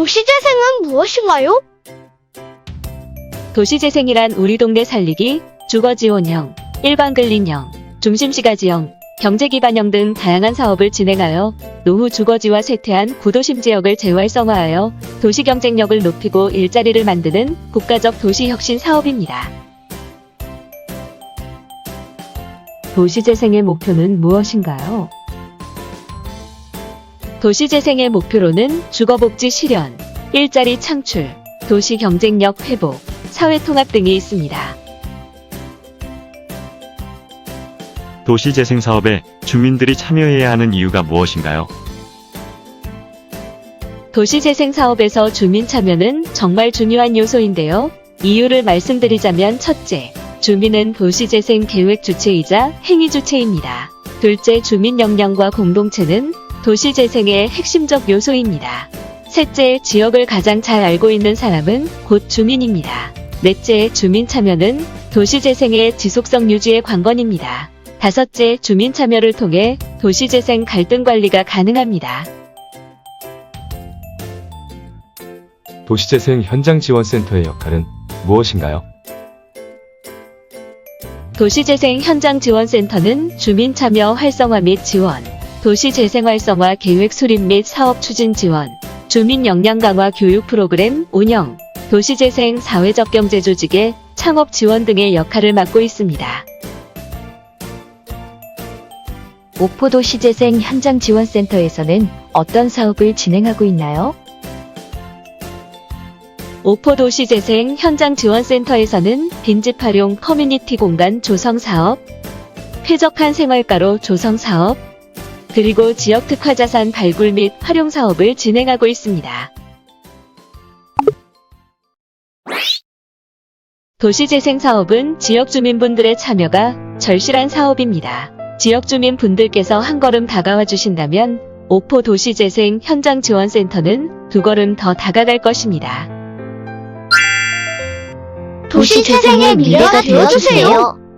도시재생은 무엇인가요? 도시재생이란 우리 동네 살리기, 주거지원형, 일반근린형, 중심시가지형, 경제기반형 등 다양한 사업을 진행하여 노후 주거지와 쇠퇴한 구도심 지역을 재활성화하여 도시 경쟁력을 높이고 일자리를 만드는 국가적 도시혁신 사업입니다. 도시재생의 목표는 무엇인가요? 도시재생의 목표로는 주거복지 실현, 일자리 창출, 도시 경쟁력 회복, 사회통합 등이 있습니다. 도시재생 사업에 주민들이 참여해야 하는 이유가 무엇인가요? 도시재생 사업에서 주민 참여는 정말 중요한 요소인데요. 이유를 말씀드리자면 첫째, 주민은 도시재생 계획 주체이자 행위 주체입니다. 둘째, 주민 역량과 공동체는 도시 재생의 핵심적 요소입니다. 셋째, 지역을 가장 잘 알고 있는 사람은 곧 주민입니다. 넷째, 주민 참여는 도시 재생의 지속성 유지의 관건입니다. 다섯째, 주민 참여를 통해 도시 재생 갈등 관리가 가능합니다. 도시재생 현장 지원센터의 역할은 무엇인가요? 도시재생 현장 지원센터는 주민 참여 활성화 및 지원, 도시 재생 활성화 계획 수립 및 사업 추진 지원, 주민 역량 강화 교육 프로그램 운영, 도시 재생 사회적 경제 조직의 창업 지원 등의 역할을 맡고 있습니다. 오포도 시재생 현장 지원센터에서는 어떤 사업을 진행하고 있나요? 오포도시재생 현장지원센터에서는 빈집 활용 커뮤니티 공간 조성 사업, 쾌적한 생활가로 조성 사업, 그리고 지역 특화 자산 발굴 및 활용 사업을 진행하고 있습니다. 도시재생 사업은 지역 주민분들의 참여가 절실한 사업입니다. 지역 주민분들께서 한 걸음 다가와 주신다면 오포 도시재생 현장 지원센터는 두 걸음 더 다가갈 것입니다. 도시재생의 미래가 되어주세요.